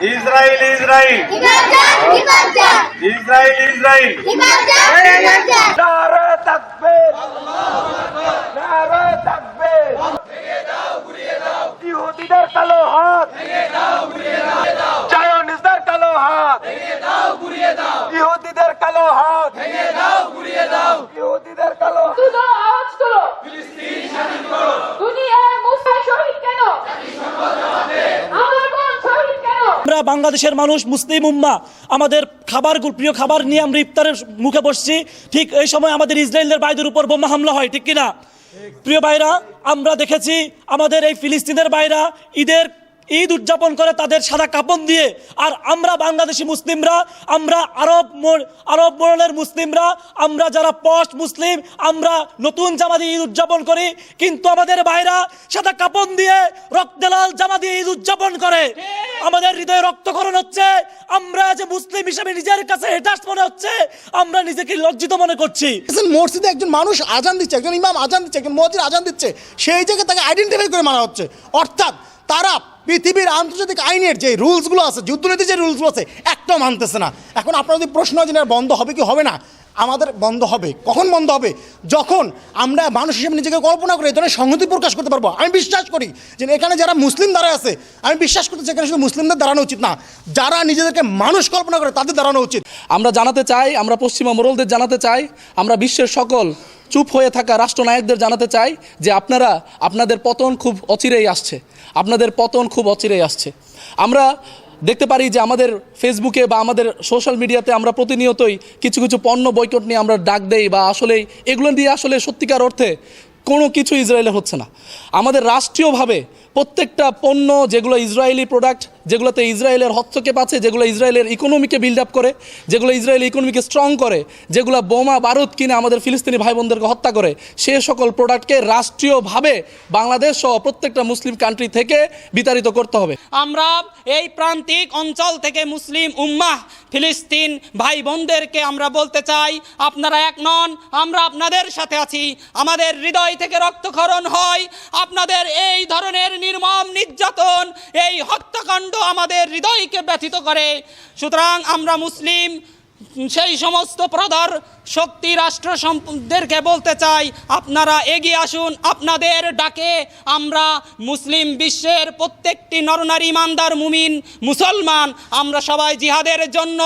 Israel Israel Israel Israel আমরা বাংলাদেশের মানুষ, মুসলিম উম্মা, আমাদের খাবার প্রিয় খাবার নিয়ে আমরা ইফতারের মুখে বসছি। ঠিক এই সময় আমাদের ইসরায়েলের বাইদের উপর বোমা হামলা হয়, ঠিক কিনা? প্রিয় বাইরা আমরা দেখেছি আমাদের এই ফিলিস্তিনের বাইরা ঈদের ঈদ উদযাপন করে তাদের সাদা কাপন দিয়ে। আর আমরা বাংলাদেশি মুসলিমরা, আমরা আরব আরব মোড়লের মুসলিমরা, আমরা যারা পশ মুসলিম, আমরা নতুন জামা দিয়ে ঈদ উদযাপন করি। কিন্তু আমাদের ভাইরা সাদা কাপন দিয়ে রক্তলাল জামা দিয়ে ঈদ উদযাপন করে। আমাদের হৃদয়ে রক্তকরণ হচ্ছে। আমরা যে মুসলিম হিসেবে নিজের কাছে হেটাস মনে হচ্ছে, আমরা নিজেকে লজ্জিত মনে করছি। মসজিদে একজন মানুষ আজান দিচ্ছে, একজন ইমাম আজান দিচ্ছে, একজন মসজিদ আজান দিচ্ছে, সেই জায়গায় তাকে আইডেন্টিফাই করে মারা হচ্ছে। অর্থাৎ তারা পৃথিবীর আন্তর্জাতিক আইনের যে রুলসগুলো আছে, যুদ্ধনীতির যে রুলসগুলো আছে, একটাও মানতেছে না। এখন আপনার যদি প্রশ্ন হয় বন্ধ হবে কি হবে না? আমাদের বন্ধ হবে। কখন বন্ধ হবে? যখন আমরা মানুষ হিসেবে নিজেকে কল্পনা করে ধরনের সংহতি প্রকাশ করতে পারব। আমি বিশ্বাস করি যে এখানে যারা মুসলিম দাঁড়ায় আছে, আমি বিশ্বাস করতে চাই এখানে শুধু মুসলিমদের দাঁড়ানো উচিত না, যারা নিজেদেরকে মানুষ কল্পনা করে তাদের দাঁড়ানো উচিত। আমরা জানাতে চাই, আমরা পশ্চিমা মোরলদের জানাতে চাই, আমরা বিশ্বের সকল চুপ হয়ে থাকা রাষ্ট্রনায়কদের জানাতে চাই যে আপনারা, আপনাদের পতন খুব অচিরেই আসছে। আপনাদের পতন খুব অচিরেই আসছে। আমরা দেখতে পারি যে আমাদের ফেসবুকে বা আমাদের সোশ্যাল মিডিয়াতে আমরা প্রতিনিয়তই কিছু কিছু পণ্য বয়কট নিয়ে আমরা ডাক দেই বা আসলে এগুলো দিয়ে আসলে সত্যিকার অর্থে কোনো কিছু ইসরায়েলে হচ্ছে না। আমাদের রাষ্ট্রীয়ভাবে প্রত্যেকটা পণ্য, যেগুলো ইসরায়েলি প্রোডাক্ট যেগুলোতে ইসরায়েলের হস্তক্ষেপ আছে, যেগুলো ইসরায়েলের ইকোনমিকে বিল্ড আপ করে, যেগুলো ইসরায়েল ইকোনমিকে স্ট্রং করে, যেগুলো বোমা বারুদ কিনে আমাদের ফিলিস্তিনি ভাই বোনদেরকে হত্যা করে, সে সকল প্রোডাক্টকে রাষ্ট্রীয়ভাবে বাংলাদেশ সহ প্রত্যেকটা মুসলিম কান্ট্রি থেকে বিতাড়িত করতে হবে। আমরা এই প্রান্তিক অঞ্চল থেকে মুসলিম উম্মাহ, ফিলিস্তিন ভাই বোনদেরকে আমরা বলতে চাই, আপনারা এক নন, আমরা আপনাদের সাথে আছি, আমাদের হৃদয় থেকে রক্তক্ষরণ হয়, আপনাদের এই ধরনের নির্মম নির্যাতন, এই হত্যাকাণ্ড আমাদের হৃদয়কে ব্যথিত করে। সুতরাং আমরা মুসলিম, সেই সমস্ত প্রধর শক্তি রাষ্ট্র সম্পদেরকে বলতে চাই, আপনারা এগিয়ে আসুন, আপনাদের ডাকে আমরা মুসলিম বিশ্বের প্রত্যেকটি নরনারী, ইমানদার, মুমিন, মুসলমান, আমরা সবাই জিহাদের জন্য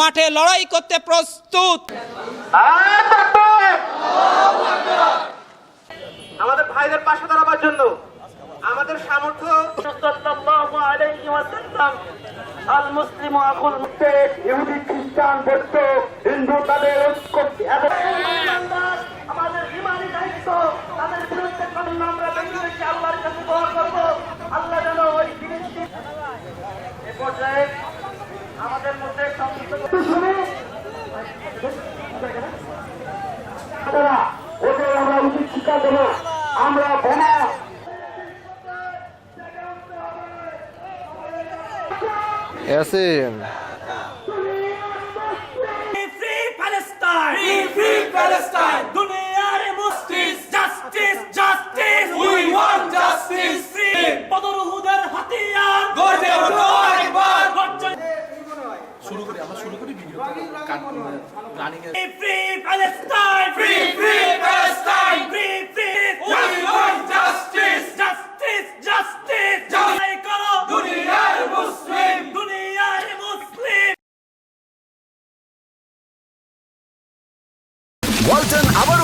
মাঠে লড়াই করতে প্রস্তুত। আমাদের ভাইদের পাশে দাঁড়াবার জন্য আমাদের সামর্থ্য আল খ্রিস্টান হিন্দু তাদের আমরা মধ্যে আমরা আমরা বোমা Yasin Free Palestine! Free, free Palestine! দুনিয়ার মুসলিম justice justice we want justice free বদরহুদের হাতিয়ার! গর্জে ওঠো একবার! শুরু করি আমরা শুরু করি video running free Palestine free free Palestine free free we want justice justice justice জয় করো দুনিয়ার মুসলিম দুনিয়ার মুসলিম ওয়ালটন আবারও